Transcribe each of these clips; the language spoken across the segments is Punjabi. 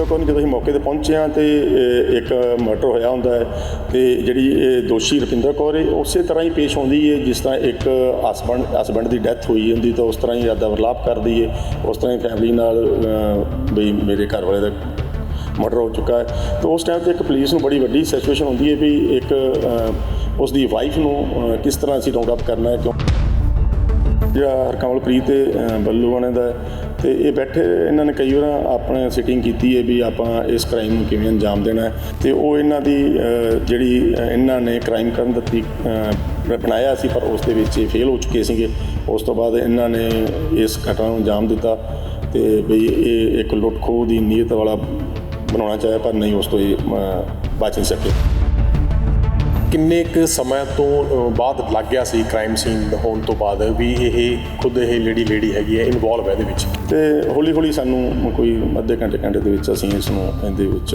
ਰੁਪਿੰਦਰ ਕੌਰ ਨੂੰ ਜਦੋਂ ਅਸੀਂ ਮੌਕੇ ਤੇ ਪਹੁੰਚੇ ਹਾਂ ਤੇ ਇੱਕ ਮਰਡਰ ਹੋਇਆ ਹੁੰਦਾ ਹੈ ਤੇ ਜਿਹੜੀ ਇਹ ਦੋਸ਼ੀ ਰੁਪਿੰਦਰ ਕੌਰ ਹੈ ਉਸੇ ਤਰ੍ਹਾਂ ਹੀ ਪੇਸ਼ ਆਉਂਦੀ ਹੈ ਜਿਸ ਤਰ੍ਹਾਂ ਇੱਕ ਹਸਬੰਡ ਹਸਬੰਡ ਦੀ ਡੈਥ ਹੋਈ ਹੁੰਦੀ ਤਾਂ ਉਸ ਤਰ੍ਹਾਂ ਹੀ ਯਾਦਾ ਵਰਲਾਪ ਕਰਦੀ ਹੈ ਉਸ ਤਰ੍ਹਾਂ ਹੀ ਫੈਮਿਲੀ ਨਾਲ ਬਈ ਮੇਰੇ ਘਰ ਵਾਲੇ ਦਾ ਮਰਡਰ ਹੋ ਚੁੱਕਾ ਹੈ। ਤਾਂ ਉਸ ਟਾਈਮ ਤੇ ਇੱਕ ਪੁਲਿਸ ਨੂੰ ਬੜੀ ਵੱਡੀ ਸਿਚੁਏਸ਼ਨ ਹੁੰਦੀ ਹੈ ਵੀ ਇੱਕ ਅ, ਉਸ ਦੀ ਵਾਈਫ ਨੂੰ ਕਿਸ ਤਰ੍ਹਾਂ ਅਸੀਂ ਰਾਉਂਡ ਅਪ ਕਰਨਾ ਹੈ ਕਿਉਂ? ਜਿਹੜਾ ਹਰਕਮਲਪ੍ਰੀਤ ਤੇ ਬੱਲੂ ਵਾਲੇ ਦਾ ਹੈ, ਤੇ ਇਹ ਬੈਠੇ ਇਹਨਾਂ ਨੇ ਕਈ ਵਾਰ ਆਪਣੇ ਸਿਟਿੰਗ ਕੀਤੀ ਹੈ ਵੀ ਆਪਾਂ ਇਸ ਕ੍ਰਾਈਮ ਨੂੰ ਕਿਵੇਂ ਅੰਜਾਮ ਦੇਣਾ ਹੈ। ਤੇ ਉਹ ਇਹਨਾਂ ਦੀ ਜਿਹੜੀ ਇਹਨਾਂ ਨੇ ਕ੍ਰਾਈਮ ਕਰਨ ਦਾ ਬਣਾਇਆ ਸੀ ਪਰ ਉਸ ਦੇ ਵਿੱਚ ਇਹ ਫੇਲ ਹੋ ਚੁੱਕੇ ਸੀਗੇ। ਉਸ ਤੋਂ ਬਾਅਦ ਇਹਨਾਂ ਨੇ ਇਸ ਘਟਨਾ ਨੂੰ ਅੰਜਾਮ ਦਿੱਤਾ ਤੇ ਵੀ ਇਹ ਇੱਕ ਲੁੱਟ ਖੋਹ ਦੀ ਨੀਅਤ ਵਾਲਾ ਬਣਾਉਣਾ ਚਾਹਿਆ ਪਰ ਨਹੀਂ ਉਸ ਤੋਂ ਇਹ ਅ, ਬਚ ਨਹੀਂ ਸਕੇ। ਕਿੰਨੇ ਕੁ ਸਮਾਂ ਤੋਂ ਬਾਅਦ ਲੱਗ ਗਿਆ ਸੀ ਕ੍ਰਾਈਮ ਸੀਨ ਹੋਣ ਤੋਂ ਬਾਅਦ ਵੀ ਇਹ ਖੁਦ ਇਹ ਲੇਡੀ ਲੇਡੀ ਹੈਗੀ ਹੈ ਇਨਵੋਲਵ ਹੈ ਇਹਦੇ ਵਿੱਚ? ਤੇ ਹੌਲੀ ਹੌਲੀ ਸਾਨੂੰ ਕੋਈ ਅੱਧੇ ਘੰਟੇ ਘੰਟੇ ਦੇ ਵਿੱਚ ਅਸੀਂ ਇਸ ਨੂੰ ਇਹਦੇ ਵਿੱਚ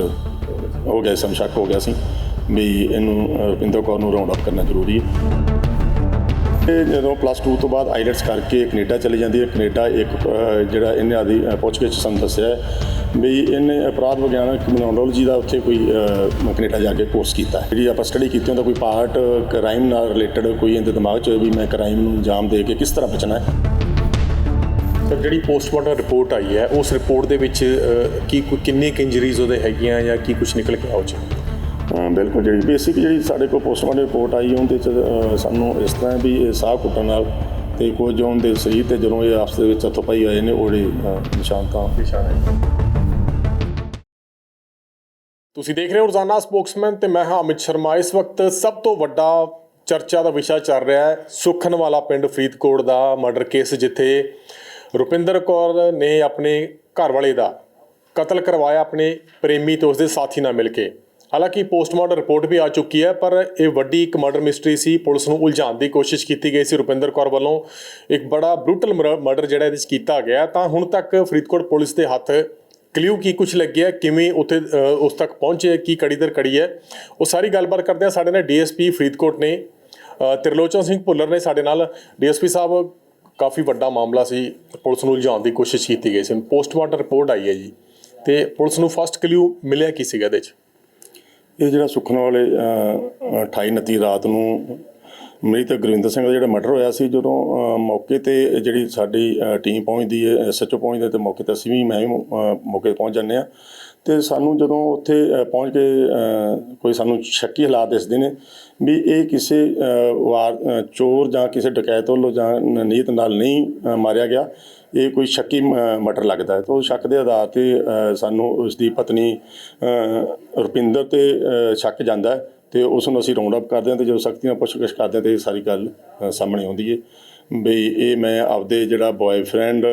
ਹੋ ਗਿਆ ਸਾਨੂੰ ਸ਼ੱਕ ਹੋ ਗਿਆ ਸੀ ਵੀ ਇਹਨੂੰ ਰੁਪਿੰਦਰ ਕੌਰ ਨੂੰ ਰਾਉਂਡ ਅਪ ਕਰਨਾ ਜ਼ਰੂਰੀ ਹੈ। ਤੇ ਜਦੋਂ ਪਲੱਸ 2 ਤੋਂ ਬਾਅਦ ਆਈਲੈਟਸ ਕਰਕੇ ਕੈਨੇਡਾ ਚਲੀ ਜਾਂਦੀ ਹੈ। ਕੈਨੇਡਾ ਇੱਕ ਜਿਹੜਾ ਇਹਨਾਂ ਆਦੀ ਪੁੱਛਗਿੱਛ ਸਾਨੂੰ ਦੱਸਿਆ ਹੈ ਵੀ ਇਹਨੇ ਅਪਰਾਧ ਵਿਗਿਆਨ ਕ੍ਰਿਮੀਨੋਲੋਜੀ ਦਾ ਉੱਥੇ ਕੋਈ ਕੈਨੇਡਾ ਜਾ ਕੇ ਕੋਰਸ ਕੀਤਾ। ਹੈ ਜਿਹੜੀ ਆਪਾਂ ਸਟੱਡੀ ਕੀਤੀ ਉਹਦਾ ਕੋਈ ਪਾਰਟ ਕ੍ਰਾਈਮ ਨਾਲ ਰਿਲੇਟਡ ਕੋਈ ਇਹਦੇ ਦਿਮਾਗ 'ਚ ਵੀ ਮੈਂ ਕ੍ਰਾਈਮ ਨੂੰ ਅੰਜਾਮ ਦੇ ਕੇ ਕਿਸ ਤਰ੍ਹਾਂ ਬਚਣਾ ਹੈ? ਸਰ ਜਿਹੜੀ ਪੋਸਟਮਾਰਟਮ ਰਿਪੋਰਟ ਆਈ ਹੈ ਉਸ ਰਿਪੋਰਟ ਦੇ ਵਿੱਚ ਕੀ ਕੋਈ ਕਿੰਨੀ ਕੁ ਇੰਜਰੀਜ਼ ਉਹਦੇ ਹੈਗੀਆਂ ਜਾਂ ਕੀ ਕੁਝ ਨਿਕਲ ਕੇ ਆਉ ਚ? ਹਾਂ ਬਿਲਕੁਲ ਜਿਹੜੀ ਬੇਸਿਕ ਜਿਹੜੀ ਸਾਡੇ ਕੋਲ ਪੋਸਟਮਾਰਟਮ ਰਿਪੋਰਟ ਆਈ ਉਹਦੇ ਚ ਸਾਨੂੰ ਇਸ ਤਰ੍ਹਾਂ ਵੀ ਇਹ ਸਾਹ ਘੁੱਟਣ ਨਾਲ ਤੇ ਕੁਝ ਉਹਦੇ ਸਰੀਰ ਤੇ ਜਦੋਂ ਇਹ ਆਪਸ ਦੇ ਵਿੱਚ ਹੱਥੋਂ ਪਾਈ ਹੋਏ ਨੇ ਉਹਦੇ ਨਿਸ਼ਾਨ ਤਾਂ ਤੁਸੀਂ ਦੇਖ ਰਹੇ ਹੋ ਰੋਜ਼ਾਨਾ ਸਪੋਕਸਮੈਨ ਤੇ ਮੈਂ ਹਾਂ ਅਮਿਤ ਸ਼ਰਮਾ। ਇਸ ਵਕਤ ਸਭ ਤੋਂ ਵੱਡਾ ਚਰਚਾ ਦਾ ਵਿਸ਼ਾ ਚੱਲ ਰਿਹਾ ਹੈ ਸੁਖਨ ਵਾਲਾ ਪਿੰਡ ਫਰੀਦਕੋਟ ਦਾ ਮਰਡਰ ਕੇਸ, ਜਿੱਥੇ ਰੁਪਿੰਦਰ ਕੌਰ ਨੇ ਆਪਣੇ ਘਰ ਵਾਲੇ ਦਾ ਕਤਲ ਕਰਵਾਇਆ ਆਪਣੇ ਪ੍ਰੇਮੀ ਤੇ ਉਸਦੇ ਸਾਥੀ ਨਾਲ ਮਿਲ ਕੇ। ਹਾਲਾਂਕਿ ਪੋਸਟਮਾਰਟਮ ਰਿਪੋਰਟ ਵੀ ਆ ਚੁੱਕੀ ਹੈ, ਪਰ ਇਹ ਵੱਡੀ ਇੱਕ ਮਰਡਰ ਮਿਸਟਰੀ ਸੀ। ਪੁਲਿਸ ਨੂੰ ਉਲਝਾਉਣ ਦੀ ਕੋਸ਼ਿਸ਼ ਕੀਤੀ ਗਈ ਸੀ ਰੁਪਿੰਦਰ ਕੌਰ ਵੱਲੋਂ। ਇੱਕ ਬੜਾ ਬਰੂਟਲ ਮਰਡਰ ਜਿਹੜਾ ਇਹਦੇ ਵਿੱਚ ਕੀਤਾ ਗਿਆ। ਤਾਂ ਹੁਣ ਤੱਕ ਫਰੀਦਕੋਟ ਪੁਲਿਸ ਦੇ ਹੱਥ ਕਲਿਊ ਕੀ ਕੁਝ ਲੱਗਿਆ ਕਿਵੇਂ ਉੱਥੇ ਉਸ ਤੱਕ ਪਹੁੰਚੇ ਕੀ ਕੜੀ ਦਰ ਕੜੀ ਹੈ ਉਹ ਸਾਰੀ ਗੱਲਬਾਤ ਕਰਦੇ ਆ ਸਾਡੇ ਨਾਲ ਡੀਐਸਪੀ ਫਰੀਦਕੋਟ ਨੇ ਅ, ਤ੍ਰਿਲੋਚਨ ਸਿੰਘ ਭੁੱਲਰ ਨੇ ਸਾਡੇ ਨਾਲ। ਡੀਐਸਪੀ ਸਾਹਿਬ ਕਾਫੀ ਵੱਡਾ ਮਾਮਲਾ ਸੀ ਪੁਲਿਸ ਨੂੰ ਉਲਝਾਉਣ ਦੀ ਕੋਸ਼ਿਸ਼ ਕੀਤੀ ਗਈ ਸੀ ਪੋਸਟਮਾਰਟਮ ਰਿਪੋਰਟ ਆਈ ਹੈ ਜੀ ਤੇ ਪੁਲਿਸ ਨੂੰ ਫਸਟ ਕਲਿਊ ਮਿਲਿਆ ਕੀ ਸੀਗਾ ਇਹਦੇ 'ਚ? ਇਹ ਜਿਹੜਾ ਸੁਖਨ ਵਾਲੇ ਅ, 28 29 ਰਾਤ ਨੂੰ ਮੇਰੀ ਗੁਰਵਿੰਦਰ ਸਿੰਘ ਦਾ ਜਿਹੜਾ ਮਰਡਰ ਹੋਇਆ ਸੀ ਜਦੋਂ ਮੌਕੇ ਤੇ ਜਿਹੜੀ ਸਾਡੀ ਟੀਮ ਪਹੁੰਚਦੀ ਹੈ ਐਸਐਚਓ ਪਹੁੰਚਦੇ ਤੇ ਮੌਕੇ ਤੇ ਅਸੀਂ ਵੀ ਮੈਂ ਵੀ ਮੌਕੇ ਤੇ ਪਹੁੰਚ ਜਾਂਦੇ ਆ ਤੇ ਸਾਨੂੰ ਜਦੋਂ ਉੱਥੇ ਪਹੁੰਚ ਕੇ ਕੋਈ ਸਾਨੂੰ ਸ਼ੱਕੀ ਹਾਲਾਤ ਦਿਸਦੇ ਨੇ ਵੀ ਇਹ ਕਿਸੇ ਵਾਰ ਚੋਰ ਜਾਂ ਕਿਸੇ ਡਕੈਤ ਵੱਲੋਂ ਜਾਂ ਨ- ਨੀਅਤ ਨਾਲ ਨਹੀਂ ਮਾਰਿਆ ਗਿਆ ਇਹ ਕੋਈ ਸ਼ੱਕੀ ਮਟਰ ਲੱਗਦਾ ਹੈ। ਤਾਂ ਉਹ ਸ਼ੱਕ ਦੇ ਆਧਾਰ ਤੇ ਸਾਨੂੰ ਉਸ ਦੀ ਪਤਨੀ ਰੁਪਿੰਦਰ ਤੇ ਅ, ਸ਼ੱਕ ਜਾਂਦਾ ਹੈ। ਤੇ ਉਸ ਨੂੰ ਅਸੀਂ ਰਾਉਂਡ ਅਪ ਕਰਦੇ ਹਾਂ ਤੇ ਜਦੋਂ ਸਖਤੀ ਨਾਲ ਪੁੱਛਗਿੱਛ ਕਰਦੇ ਹਾਂ ਤੇ ਇਹ ਸਾਰੀ ਗੱਲ ਅ, ਸਾਹਮਣੇ ਆਉਂਦੀ ਹੈ। ਬਈ ਇਹ ਮੈਂ ਆਪਦੇ ਜਿਹੜਾ ਬॉयਫ੍ਰੈਂਡ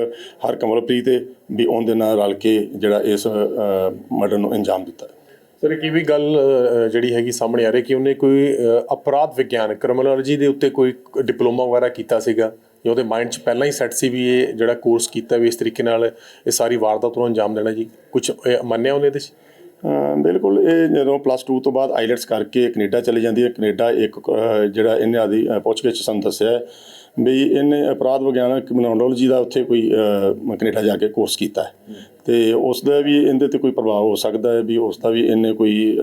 ਹਰ ਕਮਲਪ੍ਰੀਤ ਹੈ ਵੀ ਉਹਦੇ ਨਾਲ ਰਲ ਕੇ ਜਿਹੜਾ ਇਸ ਮਰਡਰ ਨੂੰ ਅੰਜਾਮ ਦਿੱਤਾ। ਸਰ ਇੱਕ ਇਹ ਵੀ ਗੱਲ ਅ, ਜਿਹੜੀ ਹੈਗੀ ਸਾਹਮਣੇ ਆ ਰਹੀ ਕਿ ਉਹਨੇ ਕੋਈ ਅ, ਅਪਰਾਧ ਵਿਗਿਆਨ ਕ੍ਰਿਮੀਨੋਲੋਜੀ ਦੇ ਉੱਤੇ ਕੋਈ ਡਿਪਲੋਮਾ ਵਗੈਰਾ ਕੀਤਾ ਸੀਗਾ ਜਾਂ ਉਹਦੇ ਮਾਈਂਡ 'ਚ ਪਹਿਲਾਂ ਹੀ ਸੈੱਟ ਸੀ ਵੀ ਇਹ ਜਿਹੜਾ ਕੋਰਸ ਕੀਤਾ ਵੀ ਇਸ ਤਰੀਕੇ ਨਾਲ ਇਹ ਸਾਰੀ ਵਾਰਦਾਤ ਨੂੰ ਅੰਜਾਮ ਦੇਣਾ ਜੀ? ਕੁਝ ਮੰਨਿਆ ਉਹਨੇ ਇਹਦੇ 'ਚ? ਬਿਲਕੁਲ ਇਹ ਜਦੋਂ ਪਲੱਸ 2 ਤੋਂ ਬਾਅਦ ਆਈਲੈਟਸ ਕਰਕੇ ਕੈਨੇਡਾ ਚਲੀ ਜਾਂਦੀ ਹੈ। ਕੈਨੇਡਾ ਇੱਕ ਜਿਹੜਾ ਇਹਨੇ ਆਦੀ ਪੁੱਛਗਿੱਛ ਸਾਨੂੰ ਦੱਸਿਆ ਵੀ ਇਹਨੇ ਅਪਰਾਧ ਵਿਗਿਆਨ ਕ੍ਰਿਮੀਨੋਲੋਜੀ ਦਾ ਉੱਥੇ ਕੋਈ ਅ, ਕੈਨੇਡਾ ਜਾ ਕੇ ਕੋਰਸ ਕੀਤਾ ਹੈ। ਤੇ ਉਸ ਦਾ ਵੀ ਇਹਦੇ ਤੇ ਕੋਈ ਪ੍ਰਭਾਵ ਹੋ ਸਕਦਾ ਹੈ ਵੀ ਉਸ ਦਾ ਵੀ ਇਹਨੇ ਕੋਈ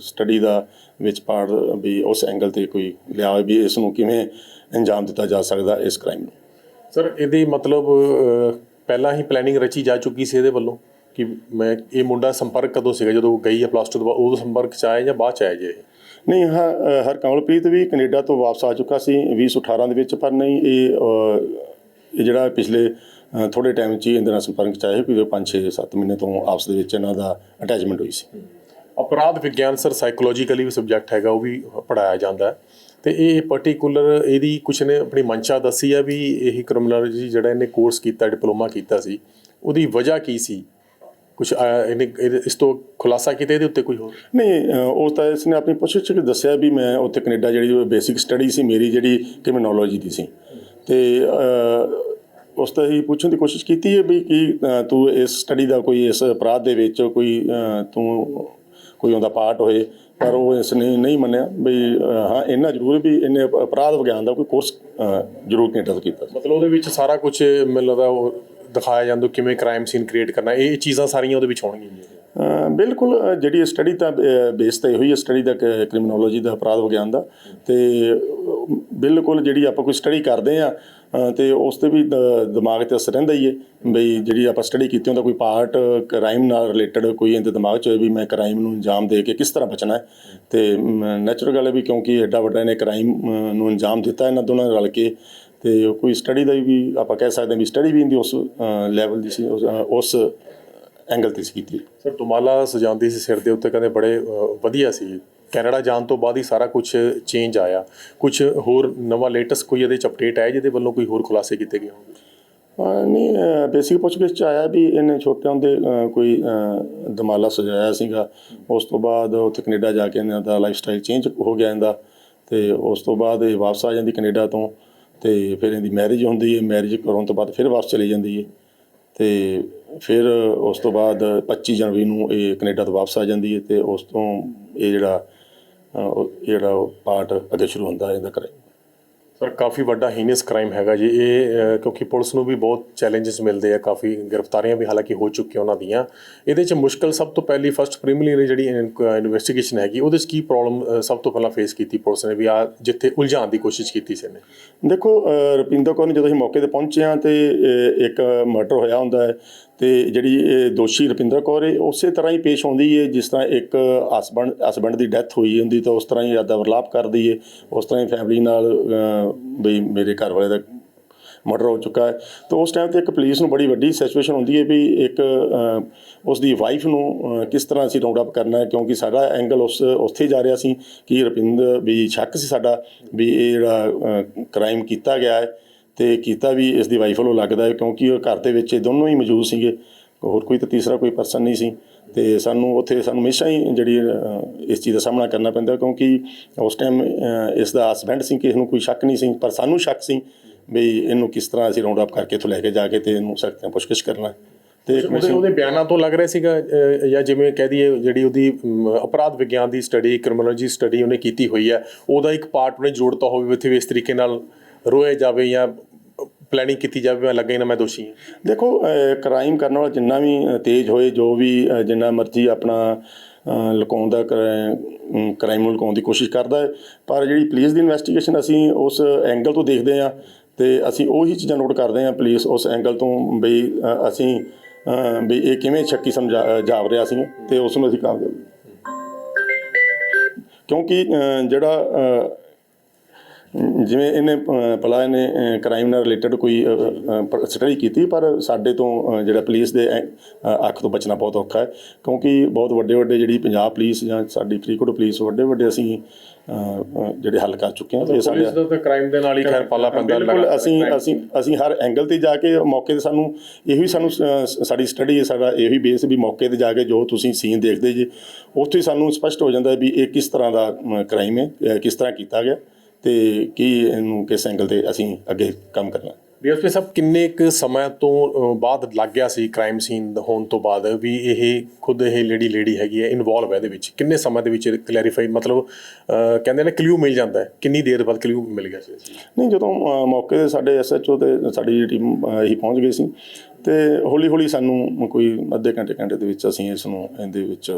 ਸਟੱਡੀ ਦਾ ਵਿੱਚ ਪਾਰਟ ਵੀ ਉਸ ਐਂਗਲ ਤੇ ਕੋਈ ਲਿਆ ਹੋਵੇ ਵੀ ਇਸ ਨੂੰ ਕਿਵੇਂ ਅੰਜਾਮ ਦਿੱਤਾ ਜਾ ਸਕਦਾ ਇਸ ਕ੍ਰਾਈਮ ਨੂੰ। ਸਰ ਇਹਦੀ ਮਤਲਬ ਪਹਿਲਾਂ ਹੀ ਪਲੈਨਿੰਗ ਰਚੀ ਜਾ ਚੁੱਕੀ ਸੀ ਇਹਦੇ ਵੱਲੋਂ? ਕਿ ਮੈਂ ਇਹ ਮੁੰਡਾ ਸੰਪਰਕ ਕਦੋਂ ਸੀਗਾ? ਜਦੋਂ ਗਈ ਹੈ ਪਲੱਸ 2 ਤੋਂ ਬਾਅਦ ਉਦੋਂ ਸੰਪਰਕ ਚ ਆਇਆ ਜਾਂ ਬਾਅਦ ਚ ਆਇਆ ਜੀ? ਨਹੀਂ ਹਾਂ ਹਰਕਮਲਪ੍ਰੀਤ ਵੀ ਕੈਨੇਡਾ ਤੋਂ ਵਾਪਸ ਆ ਚੁੱਕਾ ਸੀ 2018 ਦੇ ਵਿੱਚ ਪਰ ਨਹੀਂ ਇਹ ਇਹ ਜਿਹੜਾ ਪਿਛਲੇ ਥੋੜੇ ਟਾਈਮ 'ਚ ਇਹਦੇ ਨਾਲ ਸੰਪਰਕ 'ਚ ਆਇਆ ਕੋਈ 5 6 7 ਮਹੀਨੇ ਤੋਂ ਆਪਸ ਦੇ ਵਿੱਚ ਇਹਨਾਂ ਦਾ ਅਟੈਚਮੈਂਟ ਹੋਈ ਸੀ। ਅਪਰਾਧ ਵਿਗਿਆਨ ਸਰ ਸਾਈਕੋਲੋਜੀਕਲੀ ਵੀ ਸਬਜੈਕਟ ਹੈਗਾ ਉਹ ਵੀ ਪੜਾਇਆ ਜਾਂਦਾ ਹੈ। ਤੇ ਇਹ ਪਾਰਟਿਕੂਲਰ ਇਹਦੀ ਕੁਛ ਨੇ ਆਪਣੀ ਮਨਸ਼ਾ ਦੱਸੀ ਆ ਵੀ ਇਹ ਕ੍ਰਿਮੀਨੋਲੋਜੀ ਜਿਹੜਾ ਇਹਨੇ ਕੋਰਸ ਕੀਤਾ ਡਿਪਲੋਮਾ ਕੀਤਾ ਸੀ। ਉਹਦੀ ਵਜ੍ਹਾ ਕੀ ਸੀ? ਇਹਨੇ ਇਹਦੇ- ਇਸ ਤੋਂ ਖੁਲਾਸਾ ਕੀਤਾ ਇਹਦੇ ਉੱਤੇ ਕੋਈ ਹੋਰ ਨਹੀਂ ਉਹ ਤਾਂ ਇਸਨੇ ਆਪਣੀ ਪੁੱਛਗਿੱਛ 'ਚ ਦੱਸਿਆ ਵੀ ਮੈਂ ਉੱਥੇ ਕੈਨੇਡਾ ਜਿਹੜੀ ਬੇਸਿਕ ਸਟੱਡੀ ਸੀ ਮੇਰੀ ਜਿਹੜੀ ਕ੍ਰਿਮੀਨੋਲੋਜੀ ਦੀ ਸੀ ਤੇ ਉਸ ਤੋਂ ਹੀ ਪੁੱਛਣ ਦੀ ਕੋਸ਼ਿਸ਼ ਕੀਤੀ ਹੈ ਵੀ ਕੀ ਤੂੰ ਇਸ ਸਟੱਡੀ ਦਾ ਕੋਈ ਇਸ ਅਪਰਾਧ ਦੇ ਵਿੱਚ ਕੋਈ ਤੂੰ ਕੋਈ ਉਹਦਾ ਪਾਰਟ ਹੋਏ ਪਰ ਉਹ ਇਸ ਨੇ ਨਹੀਂ ਮੰਨਿਆ ਵੀ ਹਾਂ ਇੰਨਾ ਜ਼ਰੂਰ ਵੀ ਇਹਨੇ ਅਪਰਾਧ ਵਿਗਿਆਨ ਦਾ ਕੋਈ ਕੋਰਸ ਜ਼ਰੂਰ ਕੈਨੇਡਾ ਤੋਂ ਕੀਤਾ। ਮਤਲਬ ਉਹਦੇ ਵਿੱਚ ਸਾਰਾ ਕੁਝ ਮੈਨੂੰ ਲੱਗਦਾ ਉਹ ਦਿਖਾਇਆ ਜਾਂਦਾ ਕਿਵੇਂ ਕ੍ਰਾਈਮ ਸੀਨ ਕ੍ਰੀਏਟ ਕਰਨਾ, ਇਹ ਚੀਜ਼ਾਂ ਸਾਰੀਆਂ ਉਹਦੇ ਵਿੱਚ ਹੋਣਗੀਆਂ ਜੀ। ਬਿਲਕੁਲ ਜਿਹੜੀ ਸਟੱਡੀ ਤਾਂ ਬੇਸ ਤੇ ਹੋਈ ਹੈ ਸਟੱਡੀ ਦਾ ਕ੍ਰਿਮੀਨੋਲੋਜੀ ਦਾ ਅਪਰਾਧ ਵਿਗਿਆਨ ਦਾ ਤੇ ਬਿਲਕੁਲ ਜਿਹੜੀ ਆਪਾਂ ਕੋਈ ਸਟੱਡੀ ਕਰਦੇ ਆ ਤੇ ਉਸ ਤੇ ਵੀ ਦ- ਦਿਮਾਗ ਤੇ ਅਸਰ ਰਹਿੰਦਾ ਹੀ ਹੈ। ਬਈ ਜਿਹੜੀ ਆਪਾਂ ਸਟੱਡੀ ਕੀਤੀ ਹੁੰਦਾ, ਕੋਈ ਪਾਰਟ ਕ੍ਰਾਈਮ ਨਾਲ ਰਿਲੇਟਡ ਕੋਈ ਇਹਦੇ ਦਿਮਾਗ 'ਚ ਹੋਏ ਵੀ ਮੈਂ ਕ੍ਰਾਈਮ ਨੂੰ ਅੰਜਾਮ ਦੇ ਕੇ ਕਿਸ ਤਰ੍ਹਾਂ ਬਚਣਾ ਹੈ। ਤੇ ਨੈਚੁਰਲ ਗੱਲ ਹੈ ਵੀ ਕਿਉਂਕਿ ਐਡਾ ਵੱਡਾ ਇਹਨੇ ਕ੍ਰਾਈਮ ਨੂੰ ਅੰਜਾਮ ਦਿੱਤਾ, ਇਹਨਾਂ ਦੋਨਾਂ ਰਲ ਕੇ ਤੇ ਕੋਈ ਸਟੱਡੀ ਦਾ ਵੀ ਆਪਾਂ ਕਹਿ ਸਕਦੇ ਹਾਂ ਵੀ ਸਟੱਡੀ ਵੀ ਇਹਦੀ ਉਸ ਲੈਵਲ ਦੀ ਸੀ ਉਸ, ਐਂਗਲ ਤੇ ਸੀ ਕੀਤੀ। ਸਰ ਤੁਮਾਲਾ ਸਜਾਉਂਦੀ ਸੀ ਸਿਰ ਦੇ ਉੱਤੇ ਕਹਿੰਦੇ ਬੜੇ ਵਧੀਆ ਸੀ। ਕੈਨੇਡਾ ਜਾਣ ਤੋਂ ਬਾਅਦ ਹੀ ਸਾਰਾ ਕੁਝ ਚੇਂਜ ਆਇਆ। ਕੁਝ ਹੋਰ ਨਵਾਂ ਲੇਟੈਸਟ ਕੋਈ ਇਹਦੇ ਚ ਅਪਡੇਟ ਆਇਆ ਜਿਹਦੇ ਵੱਲੋਂ ਕੋਈ ਹੋਰ ਖੁਲਾਸੇ ਕੀਤੇ ਗਏ ਅਹ ਨਹੀਂ ਬੇਸਿਕ ਪੁੱਛਗਿੱਛ ਚ ਆਇਆ ਵੀ ਇਹਨੇ ਛੋਟੇ ਹੁੰਦੇ ਕੋਈ ਦਮਾਲਾ ਸਜਾਇਆ ਸੀਗਾ। ਉਸ ਤੋਂ ਬਾਅਦ ਉੱਥੇ ਕੈਨੇਡਾ ਜਾ ਕੇ ਇਹਨਾਂ ਦਾ ਲਾਈਫ ਸਟਾਈਲ ਚੇਂਜ ਹੋ ਗਿਆ ਇਹਦਾ। ਤੇ ਉਸ ਤੋਂ ਬਾਅਦ ਇਹ ਵਾਪਸ ਆ ਜਾਂਦੀ ਕੈਨੇਡਾ ਤੋਂ। ਤੇ ਫਿਰ ਇਹਦੀ ਮੈਰਿਜ ਹੁੰਦੀ ਹੈ ਮੈਰਿਜ ਕਰਾਉਣ ਤੋਂ ਬਾਅਦ ਫਿਰ ਵਾਪਸ ਚਲੀ ਜਾਂਦੀ ਹੈ। ਤੇ ਫਿਰ ਉਸ ਤੋਂ ਬਾਅਦ 25 ਜਨਵਰੀ ਨੂੰ ਇਹ ਕੈਨੇਡਾ ਤੋਂ ਵਾਪਸ ਆ ਜਾਂਦੀ ਹੈ ਤੇ ਉਸ ਤੋਂ ਇਹ ਜਿਹੜਾ ਅਹ, ਜਿਹੜਾ ਪਾਰਟ ਅੱਗੇ ਸ਼ੁਰੂ ਹੁੰਦਾ ਹੈ ਇਹਦਾ ਕਰਾਈ ਪਰ ਕਾਫੀ ਵੱਡਾ ਹੀਨੀਅਸ ਕ੍ਰਾਈਮ ਹੈਗਾ ਜੀ। ਇਹ ਕਿਉਂਕਿ ਪੁਲਿਸ ਨੂੰ ਵੀ ਬਹੁਤ ਚੈਲੰਜਸ ਮਿਲਦੇ ਆ, ਕਾਫੀ ਗ੍ਰਿਫਤਾਰੀਆਂ ਵੀ ਹਾਲਾਂਕਿ ਹੋ ਚੁੱਕੀਆਂ ਉਹਨਾਂ ਦੀਆਂ। ਇਹਦੇ ਚ ਮੁਸ਼ਕਲ ਸਭ ਤੋਂ ਪਹਿਲੀ ਫਸਟ ਪ੍ਰੀਮੀਨਰੀ ਜਿਹੜੀ ਇਨਵੈਸਟੀਗੇਸ਼ਨ ਹੈਗੀ, ਉਹਦੇ ਚ ਕੀ ਪ੍ਰੋਬਲਮ ਸਭ ਤੋਂ ਪਹਿਲਾਂ ਫੇਸ ਕੀਤੀ ਪੁਲਿਸ ਨੇ ਵੀ ਆ ਜਿੱਥੇ ਉਲਝਾਉਣ ਦੀ ਕੋਸ਼ਿਸ਼ ਕੀਤੀ ਸੀ ਇਹਨੇ? ਦੇਖੋ ਰਪਿੰਦਰ ਕੌਰ ਨੇ ਜਦੋਂ ਅਸੀਂ ਮੌਕੇ ਤੇ ਪਹੁੰਚੇ ਹਾਂ ਤੇ ਇੱਕ ਮਰਡਰ ਹੋਇਆ ਹੁੰਦਾ ਹੈ ਤੇ ਜਿਹੜੀ ਇਹ ਦੋਸ਼ੀ ਰੁਪਿੰਦਰ ਕੌਰ ਹੈ ਉਸੇ ਤਰ੍ਹਾਂ ਹੀ ਪੇਸ਼ ਆਉਂਦੀ ਹੈ ਜਿਸ ਤਰ੍ਹਾਂ ਇੱਕ ਹਸਬੰਡ ਹਸਬੰਡ ਦੀ ਡੈਥ ਹੋਈ ਹੁੰਦੀ ਤਾਂ ਉਸ ਤਰ੍ਹਾਂ ਹੀ ਯਾਦਾ ਵਰਲਾਪ ਕਰਦੀ ਹੈ ਉਸ ਤਰ੍ਹਾਂ ਹੀ ਫੈਮਿਲੀ ਨਾਲ ਬਈ ਮੇਰੇ ਘਰ ਵਾਲੇ ਦਾ ਮਰਡਰ ਹੋ ਚੁੱਕਾ ਹੈ। ਤਾਂ ਉਸ ਟਾਈਮ ਤੇ ਇੱਕ ਪੁਲਿਸ ਨੂੰ ਬੜੀ ਵੱਡੀ ਸਿਚੁਏਸ਼ਨ ਹੁੰਦੀ ਹੈ ਵੀ ਇੱਕ ਅਹ, ਉਸ ਦੀ ਵਾਈਫ ਨੂੰ ਕਿਸ ਤਰ੍ਹਾਂ ਅਸੀਂ ਰਾਉਂਡ ਅਪ ਕਰਨਾ ਹੈ ਕਿਉਂਕਿ ਸਾਡਾ ਐਂਗਲ ਉਸ ਉੱਥੇ ਜਾ ਰਿਹਾ ਸੀ ਕਿ ਰੁਪਿੰਦਰ ਵੀ ਸ਼ੱਕ ਸੀ ਸਾਡਾ ਵੀ ਇਹ ਜਿਹੜਾ ਕ੍ਰਾਈਮ ਕੀਤਾ ਗਿਆ ਹੈ। ਤੇ ਕੀਤਾ ਵੀ ਇਸ ਦੀ ਵਾਈਫ ਵੱਲੋਂ ਲੱਗਦਾ ਹੈ ਕਿਉਂਕਿ ਉਹ ਘਰ ਦੇ ਵਿੱਚ ਇਹ ਦੋਨੋਂ ਹੀ ਮੌਜੂਦ ਸੀਗੇ ਹੋਰ ਕੋਈ ਤਾਂ ਤੀਸਰਾ ਕੋਈ ਪਰਸਨ ਨਹੀਂ ਸੀ ਤੇ ਸਾਨੂੰ ਉੱਥੇ ਸਾਨੂੰ ਹਮੇਸ਼ਾ ਹੀ ਜਿਹੜੀ ਇਸ ਚੀਜ਼ ਦਾ ਸਾਹਮਣਾ ਕਰਨਾ ਪੈਂਦਾ ਕਿਉਂਕਿ ਉਸ ਟਾਈਮ ਇਸ ਦਾ ਹਸਬੈਂਡ ਸੀ ਕਿ ਇਹਨੂੰ ਕੋਈ ਸ਼ੱਕ ਨਹੀਂ ਸੀ ਪਰ ਸਾਨੂੰ ਸ਼ੱਕ ਸੀ ਵੀ ਇਹਨੂੰ ਕਿਸ ਤਰ੍ਹਾਂ ਅਸੀਂ ਰਾਉਂਡ ਅਪ ਕਰਕੇ ਇੱਥੋਂ ਲੈ ਕੇ ਜਾ ਕੇ ਤੇ ਇਹਨੂੰ ਸਖਤ ਪੁੱਛਗਿੱਛ ਕਰਨਾ। ਤੇ ਉਹਦੇ ਬਿਆਨਾਂ ਤੋਂ ਲੱਗ ਰਿਹਾ ਸੀਗਾ ਜਾਂ ਜਿਵੇਂ ਕਹਿ ਦਈਏ ਜਿਹੜੀ ਉਹਦੀ ਅਪਰਾਧ ਵਿਗਿਆਨ ਦੀ ਸਟੱਡੀ ਕ੍ਰਿਮੀਨੋਲੋਜੀ ਸਟੱਡੀ ਉਹਨੇ ਕੀਤੀ ਹੋਈ ਹੈ ਉਹਦਾ ਇੱਕ ਪਾਰਟ ਉਹਨੇ ਜੋੜਤਾ ਹੋਵੇ ਇੱਥੇ ਵੀ ਇਸ ਤਰੀਕੇ ਨਾਲ ਰੋਏ ਜਾਵੇ ਜਾਂ ਪਲੈਨਿੰਗ ਕੀਤੀ ਜਾਵੇ ਮੈਂ ਲੱਗੇ ਨਾ ਮੈਂ ਦੋਸ਼ੀ ਹਾਂ। ਦੇਖੋ ਕ੍ਰਾਈਮ ਕਰਨ ਵਾਲਾ ਜਿੰਨਾ ਵੀ ਤੇਜ਼ ਹੋਏ ਜੋ ਵੀ ਜਿੰਨਾ ਮਰਜ਼ੀ ਆਪਣਾ ਅ, ਲੁਕਾਉਣ ਦਾ ਕ੍ਰਾਈਮ ਨੂੰ ਲੁਕਾਉਣ ਦੀ ਕੋਸ਼ਿਸ਼ ਕਰਦਾ ਹੈ। ਪਰ ਜਿਹੜੀ ਪੁਲਿਸ ਦੀ ਇਨਵੈਸਟੀਗੇਸ਼ਨ ਅਸੀਂ ਉਸ ਐਂਗਲ ਤੋਂ ਦੇਖਦੇ ਹਾਂ ਤੇ ਅਸੀਂ ਉਹੀ ਚੀਜ਼ਾਂ ਨੋਟ ਕਰਦੇ ਹਾਂ ਪੁਲਿਸ ਉਸ ਐਂਗਲ ਤੋਂ ਬਈ ਅਸੀਂ ਅ, ਵੀ ਇਹ ਕਿਵੇਂ ਸ਼ੱਕੀ ਸਮਝਾ ਜਾਵ ਰਿਹਾ ਸੀ ਤੇ ਉਸ ਨੂੰ ਅਸੀਂ ਕਾਮਯਾਬ ਕਿਉਂਕਿ ਜਿਹੜਾ ਜਿਵੇਂ ਇਹਨੇ ਭਲਾ ਇਹਨੇ ਕ੍ਰਾਈਮ ਨਾਲ ਰਿਲੇਟਡ ਕੋਈ ਸਟੱਡੀ ਕੀਤੀ ਪਰ ਸਾਡੇ ਤੋਂ ਜਿਹੜਾ ਪੁਲਿਸ ਦੇ ਅੱਖ ਤੋਂ ਬਚਣਾ ਬਹੁਤ ਔਖਾ ਹੈ। ਕਿਉਂਕਿ ਬਹੁਤ ਵੱਡੇ ਵੱਡੇ ਜਿਹੜੀ ਪੰਜਾਬ ਪੁਲਿਸ ਜਾਂ ਸਾਡੀ ਫਰੀਦਕੋਟ ਪੁਲਿਸ ਵੱਡੇ ਵੱਡੇ ਅਸੀਂ ਜਿਹੜੇ ਹੱਲ ਕਰ ਚੁੱਕੇ ਹਾਂ ਤੇ ਸਾਡੇ ਦਾ ਤਾਂ ਕ੍ਰਾਈਮ ਦੇ ਨਾਲ ਹੀ ਖੈਰ ਪਾਲਾ ਪੈਂਦਾ ਬਿਲਕੁਲ ਅਸੀਂ ਅਸੀਂ ਅਸੀਂ ਹਰ ਐਂਗਲ ਤੇ ਜਾ ਕੇ ਮੌਕੇ ਤੇ ਸਾਨੂੰ ਇਹੀ ਸਾਨੂੰ ਸਾਡੀ ਸਟੱਡੀ ਸਾਡਾ ਇਹੀ ਬੇਸ ਵੀ ਮੌਕੇ ਤੇ ਜਾ ਕੇ ਜੋ ਤੁਸੀਂ ਸੀਨ ਦੇਖਦੇ ਜੀ ਉੱਥੇ ਹੀ ਸਾਨੂੰ ਸਪਸ਼ਟ ਹੋ ਜਾਂਦਾ ਹੈ ਵੀ ਇਹ ਕਿਸ ਤਰ੍ਹਾਂ ਦਾ ਕ੍ਰਾਈਮ ਹੈ ਕਿਸ ਤਰ੍ਹਾਂ ਕੀਤਾ ਗਿਆ। ਤੇ ਕੀ ਇਹਨੂੰ ਕਿਸ ਐਂਗਲ ਤੇ ਅਸੀਂ ਅੱਗੇ ਕੰਮ ਕਰਨਾ? ਡੀਐਸਪੀ ਸਾਹਿਬ ਕਿੰਨੇ ਕੁ ਸਮਾਂ ਤੋਂ ਬਾਅਦ ਲੱਗ ਗਿਆ ਸੀ ਕ੍ਰਾਈਮ ਸੀਨ ਹੋਣ ਤੋਂ ਬਾਅਦ ਵੀ ਇਹ ਖੁਦ ਇਹ ਲੇਡੀ ਲੇਡੀ ਹੈਗੀ ਹੈ ਇਨਵੋਲਵ ਹੈ ਇਹਦੇ ਵਿੱਚ। ਕਿੰਨੇ ਸਮਾਂ ਦੇ ਵਿੱਚ ਕਲੈਰੀਫਾਈ ਮਤਲਬ ਕਹਿੰਦੇ ਨੇ ਕਲੂ ਮਿਲ ਜਾਂਦਾ ਹੈ। ਕਿੰਨੀ ਦੇਰ ਬਾਅਦ ਕਲੂ ਮਿਲ ਗਿਆ ਸੀ ਨਹੀਂ ਜਦੋਂ ਮੌਕੇ ਤੇ ਸਾਡੇ ਐਸਐਚਓ ਤੇ ਸਾਡੀ ਟੀਮ ਹੀ ਪਹੁੰਚ ਗਈ ਸੀ ਤੇ ਹੌਲੀ ਹੌਲੀ ਸਾਨੂੰ ਕੋਈ ਅੱਧੇ ਘੰਟੇ ਘੰਟੇ ਦੇ ਵਿੱਚ ਅਸੀਂ ਇਸ ਨੂੰ ਇਹਦੇ ਵਿੱਚ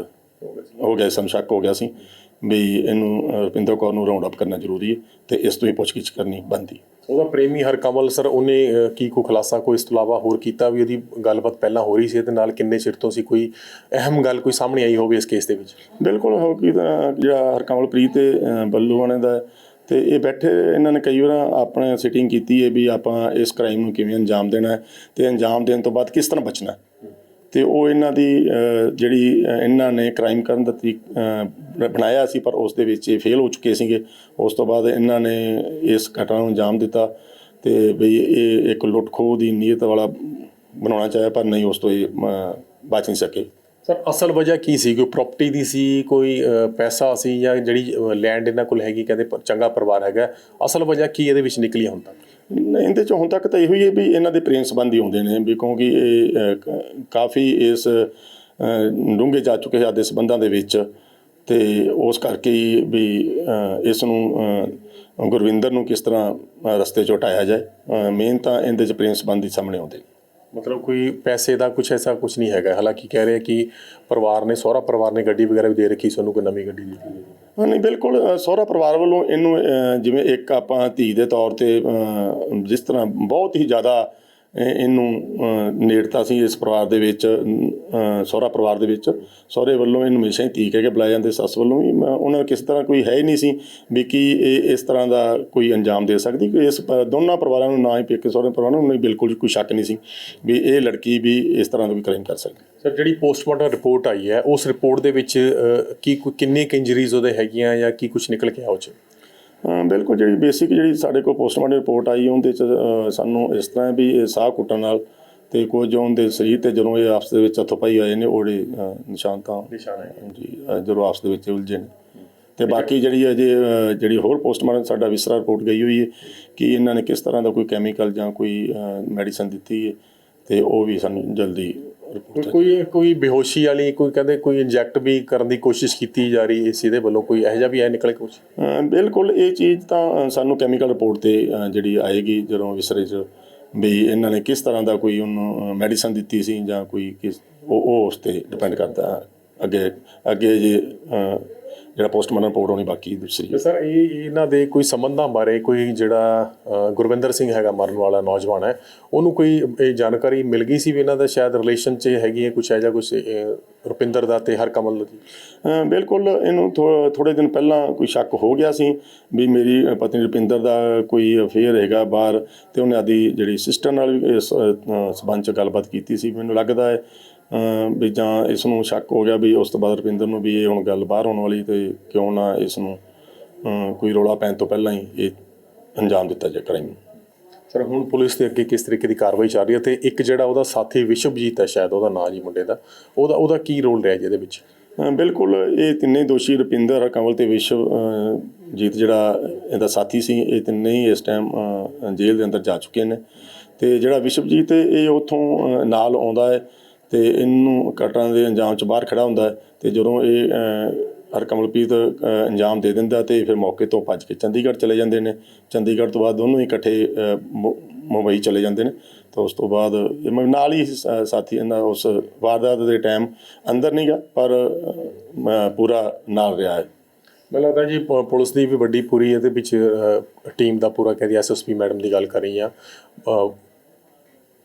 ਹੋ ਗਿਆ ਸਾਨੂੰ ਸ਼ੱਕ ਹੋ ਗਿਆ ਸੀ। ਵੀ ਇਹਨੂੰ ਰੁਪਿੰਦਰ ਕੌਰ ਨੂੰ ਰਾਉਂਡ ਅਪ ਕਰਨਾ ਜ਼ਰੂਰੀ ਹੈ ਤੇ ਇਸ ਤੋਂ ਹੀ ਪੁੱਛਗਿੱਛ ਕਰਨੀ ਬਣਦੀ ਉਹਦਾ ਪ੍ਰੇਮੀ ਹਰਕਮਲ ਸਰ ਉਹਨੇ ਕੀ ਕੋ ਖੁਲਾਸਾ ਕੋਈ ਇਸ ਤੋਂ ਇਲਾਵਾ ਹੋਰ ਕੀਤਾ ਵੀ ਉਹਦੀ ਗੱਲਬਾਤ ਪਹਿਲਾਂ ਹੋ ਰਹੀ ਸੀ ਇਹਦੇ ਨਾਲ ਕਿੰਨੇ ਚਿਰ ਤੋਂ ਸੀ? ਕੋਈ ਅਹਿਮ ਗੱਲ ਕੋਈ ਸਾਹਮਣੇ ਆਈ ਹੋਵੇ ਇਸ ਕੇਸ ਦੇ ਵਿੱਚ? ਬਿਲਕੁਲ ਹੋ ਕੀ ਤਾਂ ਜਿਹੜਾ ਹਰਕਮਲਪ੍ਰੀਤ ਤੇ ਅਹ, ਬੱਲੂ ਵਾਲੇ ਦਾ ਤੇ ਇਹ ਬੈਠੇ ਇਹਨਾਂ ਨੇ ਕਈ ਵਾਰ ਆਪਣੇ ਸਿਟਿੰਗ ਕੀਤੀ ਹੈ ਵੀ ਆਪਾਂ ਇਸ ਕ੍ਰਾਈਮ ਨੂੰ ਕਿਵੇਂ ਅੰਜਾਮ ਦੇਣਾ ਹੈ ਤੇ ਅੰਜਾਮ ਦੇਣ ਤੋਂ ਬਾਅਦ ਕਿਸ ਤਰ੍ਹਾਂ ਬਚਣਾ ਹੈ। ਤੇ ਉਹ ਇਹਨਾਂ ਦੀ ਜਿਹੜੀ ਇਹਨਾਂ ਨੇ ਕ੍ਰਾਈਮ ਕਰਨ ਦਾ ਤਰੀਕ ਬਣਾਇਆ ਸੀ ਪਰ ਉਸ ਦੇ ਵਿੱਚ ਇਹ ਫੇਲ ਹੋ ਚੁੱਕੇ ਸੀਗੇ। ਉਸ ਤੋਂ ਬਾਅਦ ਇਹਨਾਂ ਨੇ ਇਸ ਘਟਨਾ ਨੂੰ ਅੰਜਾਮ ਦਿੱਤਾ ਤੇ ਬਈ ਇਹ ਇੱਕ ਲੁੱਟ ਖੋਹ ਦੀ ਨੀਅਤ ਵਾਲਾ ਬਣਾਉਣਾ ਚਾਹਿਆ ਪਰ ਨਹੀਂ ਉਸ ਤੋਂ ਇਹ ਅਹ, ਬਚ ਨਹੀਂ ਸਕੇ। ਸਰ ਅਸਲ ਵਜ੍ਹਾ ਕੀ ਸੀ? ਕੋਈ ਪ੍ਰਾਪਰਟੀ ਦੀ ਸੀ ਕੋਈ ਪੈਸਾ ਸੀ ਜਾਂ ਜਿਹੜੀ ਲੈਂਡ ਇਹਨਾਂ ਕੋਲ ਹੈਗੀ ਕਹਿੰਦੇ ਪ- ਚੰਗਾ ਪਰਿਵਾਰ ਹੈਗਾ। ਅਸਲ ਵਜ੍ਹਾ ਕੀ ਇਹਦੇ ਵਿੱਚ ਨਿਕਲੀ ਹੁਣ ਤੱਕ? ਇਹਦੇ ਚ ਹੁਣ ਤੱਕ ਤਾਂ ਇਹੋ ਹੀ ਹੈ ਵੀ ਇਹਨਾਂ ਦੇ ਪ੍ਰੇਮ ਸੰਬੰਧ ਹੀ ਹੁੰਦੇ ਨੇ, ਵੀ ਕਿਉਂਕਿ ਇਹ ਕਾਫੀ ਇਸ ਡੂੰਘੇ ਜਾ ਚੁੱਕੇ ਸਾਡੇ ਸੰਬੰਧਾਂ ਦੇ ਵਿੱਚ ਤੇ ਉਸ ਕਰਕੇ ਵੀ ਇਸ ਨੂੰ ਗੁਰਵਿੰਦਰ ਨੂੰ ਕਿਸ ਤਰ੍ਹਾਂ ਰਸਤੇ 'ਚੋਂ ਹਟਾਇਆ ਜਾਏ ਮੇਨ ਤਾਂ ਇਹਦੇ ਚ ਪ੍ਰੇਮ ਸੰਬੰਧ ਹੀ ਸਾਹਮਣੇ ਆਉਂਦੇ ਮਤਲਬ ਕੋਈ ਪੈਸੇ ਦਾ ਕੁਝ ਐਸਾ ਕੁਝ ਨਹੀਂ ਹੈਗਾ, ਹਾਲਾਂਕਿ ਕਹਿ ਰਹੇ ਕਿ ਪਰਿਵਾਰ ਨੇ, ਸਹੁਰਾ ਪਰਿਵਾਰ ਨੇ ਗੱਡੀ ਵਗੈਰਾ ਵੀ ਦੇ ਰੱਖੀ ਸਾਨੂੰ ਕੋਈ ਨਵੀਂ ਗੱਡੀ ਦਿੱਤੀ। ਗਈ ਨਹੀਂ ਬਿਲਕੁਲ ਸਹੁਰਾ ਪਰਿਵਾਰ ਵੱਲੋਂ ਇਹਨੂੰ ਜਿਵੇਂ ਇੱਕ ਆਪਾਂ ਧੀ ਦੇ ਤੌਰ ਤੇ ਜਿਸ ਤਰ੍ਹਾਂ ਬਹੁਤ ਹੀ ਜ਼ਿਆਦਾ ਇਹਨੂੰ ਨੇੜਤਾ ਸੀ ਇਸ ਪਰਿਵਾਰ ਦੇ ਵਿੱਚ ਸਹੁਰਾ ਪਰਿਵਾਰ ਦੇ ਵਿੱਚ। ਸਹੁਰੇ ਵੱਲੋਂ ਇਹਨੂੰ ਹਮੇਸ਼ਾ ਹੀ ਧੀ ਕਹਿ ਕੇ ਬੁਲਾਇਆ ਜਾਂਦੇ, ਸੱਸ ਵੱਲੋਂ ਵੀ। ਮੈਂ- ਉਹਨਾਂ ਕਿਸੇ ਤਰ੍ਹਾਂ ਕੋਈ ਹੈ ਹੀ ਨਹੀਂ ਸੀ ਵੀ ਕਿ ਇਹ ਇਸ ਤਰ੍ਹਾਂ ਦਾ ਕੋਈ ਅੰਜਾਮ ਦੇ ਸਕਦੀ। ਕਿ ਇਸ ਦੋਨਾਂ ਪਰਿਵਾਰਾਂ ਨੂੰ, ਨਾ ਹੀ ਪੇਕੇ ਸਹੁਰੇ ਪਰਿਵਾਰ ਨੂੰ ਨਹੀਂ ਬਿਲਕੁਲ ਕੋਈ ਸ਼ੱਕ ਨਹੀਂ ਸੀ ਵੀ ਇਹ ਲੜਕੀ ਵੀ ਇਸ ਤਰ੍ਹਾਂ ਦਾ ਵੀ ਕ੍ਰਾਈਮ ਕਰ ਸਕਦੀ। ਸਰ, ਜਿਹੜੀ ਪੋਸਟਮਾਰਟਮ ਰਿਪੋਰਟ ਆਈ ਹੈ, ਉਸ ਰਿਪੋਰਟ ਦੇ ਵਿੱਚ ਕੀ ਕੋਈ- ਕਿੰਨੇ ਕੁ ਇੰਜਰੀਜ਼ ਉਹਦੇ ਹੈਗੀਆਂ ਜਾਂ ਕੀ ਕੁਝ ਨਿਕਲ ਕੇ ਆਇਆ ਉਹ 'ਚ? ਬਿਲਕੁਲ ਜਿਹੜੀ ਬੇਸਿਕ ਜਿਹੜੀ ਸਾਡੇ ਕੋਲ ਪੋਸਟਮਾਰਟਮ ਰਿਪੋਰਟ ਆਈ ਉਹਦੇ ਚ ਸਾਨੂੰ ਇਸ ਤਰ੍ਹਾਂ ਵੀ ਇਹ ਸਾਹ ਕੁੱਟਣ ਨਾਲ ਤੇ ਕੁਝ ਉਹਦੇ ਸਰੀਰ ਤੇ ਜਦੋਂ ਇਹ ਆਪਸ ਦੇ ਵਿੱਚ ਹੱਥੋਂ-ਪਾਈ ਆਏ ਨੇ ਉਹਦੇ ਨਿਸ਼ਾਨ ਤਾਂ ਨਿਸ਼ਾਨ ਹੈ ਜੀ ਜਦੋਂ ਆਪਸ ਦੇ ਵਿੱਚ ਉਲਝੇ ਨੇ। ਤੇ ਬਾਕੀ ਜਿਹੜੀ ਅਜੇ ਜਿਹੜੀ ਹੋਰ ਪੋਸਟਮਾਰਟਮ ਸਾਡਾ ਵਿਸਰਾ ਰਿਪੋਰਟ ਗਈ ਹੋਈ ਹੈ ਕਿ ਇਹਨਾਂ ਨੇ ਕਿਸ ਤਰ੍ਹਾਂ ਦਾ ਕੋਈ ਕੈਮੀਕਲ ਜਾਂ ਕੋਈ ਮੈਡੀਸਨ ਦਿੱਤੀ ਹੈ ਤੇ ਉਹ ਵੀ ਸਾਨੂੰ ਜਲਦੀ ਰਿਪੋਰਟ ਕੋਈ ਕੋਈ ਬੇਹੋਸ਼ੀ ਵਾਲੀ, ਕੋਈ ਕਹਿੰਦੇ ਕੋਈ ਇੰਜੈਕਟ ਵੀ ਕਰਨ ਦੀ ਕੋਸ਼ਿਸ਼ ਕੀਤੀ ਜਾ ਰਹੀ ਇਸ ਇਹਦੇ ਵੱਲੋਂ, ਕੋਈ ਇਹੋ ਜਿਹਾ ਵੀ ਹੈ ਨਿਕਲੇ ਕੁਝ ਬਿਲਕੁਲ, ਇਹ ਚੀਜ਼ ਤਾਂ ਸਾਨੂੰ ਕੈਮੀਕਲ ਰਿਪੋਰਟ ਤੇ ਜਿਹੜੀ ਆਏਗੀ, ਜਦੋਂ ਵਿਸਰੇ 'ਚ ਵੀ ਇਹਨਾਂ ਨੇ ਕਿਸ ਤਰ੍ਹਾਂ ਦਾ ਕੋਈ ਉਹਨੂੰ ਮੈਡੀਸਨ ਦਿੱਤੀ ਸੀ ਜਾਂ ਕੋਈ ਕਿਸ ਉਹ ਉਸ ਤੇ ਡਿਪੈਂਡ ਕਰਦਾ। ਅੱਗੇ ਅੱਗੇ ਜੇ ਜਿਹੜਾ ਪੋਸਟਮਾਰਟਮ ਰਿਪੋਰਟ ਹੋਣੀ ਬਾਕੀ ਦੂਸਰੀ ਤੇ ਸਰ ਇਹ ਇਹਨਾਂ ਦੇ ਕੋਈ ਸੰਬੰਧਾਂ ਬਾਰੇ ਕੋਈ ਜਿਹੜਾ ਗੁਰਵਿੰਦਰ ਸਿੰਘ ਹੈਗਾ ਮਰਨ ਵਾਲਾ ਨੌਜਵਾਨ ਹੈ ਉਹਨੂੰ ਕੋਈ ਇਹ ਜਾਣਕਾਰੀ ਮਿਲ ਗਈ ਸੀ ਵੀ ਇਹਨਾਂ ਦਾ ਸ਼ਾਇਦ ਰਿਲੇਸ਼ਨ 'ਚ ਹੈਗੀ ਹੈ ਕੁਝ ਐਜਾ ਕੁਝ ਰੁਪਿੰਦਰ ਦਾ ਤੇ ਹਰਕਮਲ ਦੀ ਬਿਲਕੁਲ ਇਹਨੂੰ ਥੋੜੇ ਦਿਨ ਪਹਿਲਾਂ ਕੋਈ ਸ਼ੱਕ ਹੋ ਗਿਆ ਸੀ ਵੀ ਮੇਰੀ ਪਤਨੀ ਰੁਪਿੰਦਰ ਦਾ ਕੋਈ ਅਫੇਅਰ ਹੈਗਾ ਬਾਹਰ ਤੇ ਉਹਨੇ ਆਦੀ ਜਿਹੜੀ ਸਿਸਟਰ ਨਾਲ ਸਬੰਧ ਚ ਗੱਲਬਾਤ ਕੀਤੀ ਸੀ। ਮੈਨੂੰ ਲੱਗਦਾ ਹੈ ਵੀ ਜਾਂ ਇਸ ਨੂੰ ਸ਼ੱਕ ਹੋ ਗਿਆ ਵੀ ਉਸ ਤੋਂ ਬਾਅਦ ਰੁਪਿੰਦਰ ਨੂੰ ਵੀ ਇਹ ਹੁਣ ਗੱਲ ਬਾਹਰ ਹੋਣ ਵਾਲੀ ਤੇ ਕਿਉਂ ਨਾ ਇਸ ਨੂੰ ਕੋਈ ਰੋਲਾ ਪੈਣ ਤੋਂ ਪਹਿਲਾਂ ਹੀ ਇਹ ਅੰਜਾਮ ਦਿੱਤਾ ਜਾਏ ਕ੍ਰਾਈਮ ਸਰ ਹੁਣ ਪੁਲਿਸ ਦੇ ਅੱਗੇ ਕਿਸ ਤਰੀਕੇ ਦੀ ਕਾਰਵਾਈ ਚੱਲ ਰਹੀ ਹੈ ਤੇ ਇੱਕ ਜਿਹੜਾ ਉਹਦਾ ਸਾਥੀ ਵਿਸ਼ਵਜੀਤ ਹੈ ਸ਼ਾਇਦ ਉਹਦਾ ਨਾਂ ਜੀ ਮੁੰਡੇ ਦਾ ਉਹਦਾ ਉਹਦਾ ਕੀ ਰੋਲ ਰਿਹਾ ਜੀ ਇਹਦੇ ਵਿੱਚ? ਬਿਲਕੁਲ ਇਹ ਤਿੰਨੇ ਦੋਸ਼ੀ ਰੁਪਿੰਦਰ ਕੰਵਲ ਤੇ ਵਿਸ਼ਵ ਜੀਤ ਜਿਹੜਾ ਇਹਦਾ ਸਾਥੀ ਸੀ ਇਹ ਤਿੰਨੇ ਹੀ ਇਸ ਟਾਈਮ ਜੇਲ੍ਹ ਦੇ ਅੰਦਰ ਜਾ ਚੁੱਕੇ ਨੇ। ਤੇ ਜਿਹੜਾ ਵਿਸ਼ਵਜੀਤ ਇਹ ਉਥੋਂ ਨਾਲ ਆਉਂਦਾ ਹੈ। ਤੇ ਇਹਨੂੰ ਘਟਨਾ ਦੇ ਅੰਜਾਮ ਚ ਬਾਹਰ ਖੜਾ ਹੁੰਦਾ ਹੈ ਤੇ ਜਦੋਂ ਇਹ ਅ, ਹਰਕਮਲਪ੍ਰੀਤ ਅੰਜਾਮ ਦੇ ਦਿੰਦਾ ਤੇ ਫਿਰ ਮੌਕੇ ਤੋਂ ਭੱਜ ਕੇ ਚੰਡੀਗੜ੍ਹ ਚਲੇ ਜਾਂਦੇ ਨੇ। ਚੰਡੀਗੜ੍ਹ ਤੋਂ ਬਾਅਦ ਦੋਨੋਂ ਹੀ ਇਕੱਠੇ ਮੁ- ਮੁੰਬਈ ਚਲੇ ਜਾਂਦੇ ਨੇ। ਤਾਂ ਉਸ ਤੋਂ ਬਾਅਦ ਇਹ ਨਾਲ ਹੀ ਸਾਥੀ ਇਹਨਾਂ ਉਸ ਵਾਰਦਾਤ ਦੇ ਟਾਈਮ ਅੰਦਰ ਨਹੀਂ ਗਿਆ ਪਰ ਪੂਰਾ ਨਾਲ ਰਿਹਾ ਹੈ। ਮੈਨੂੰ ਲੱਗਦਾ ਜੀ ਪ- ਪੁਲਿਸ ਦੀ ਵੀ ਵੱਡੀ ਪੂਰੀ ਇਹਦੇ ਵਿੱਚ ਟੀਮ ਦਾ ਪੂਰਾ ਕਹਿੰਦੀ ਐਸਐਸਪੀ ਮੈਡਮ ਦੀ ਗੱਲ ਕਰ ਰਹੀ ਆ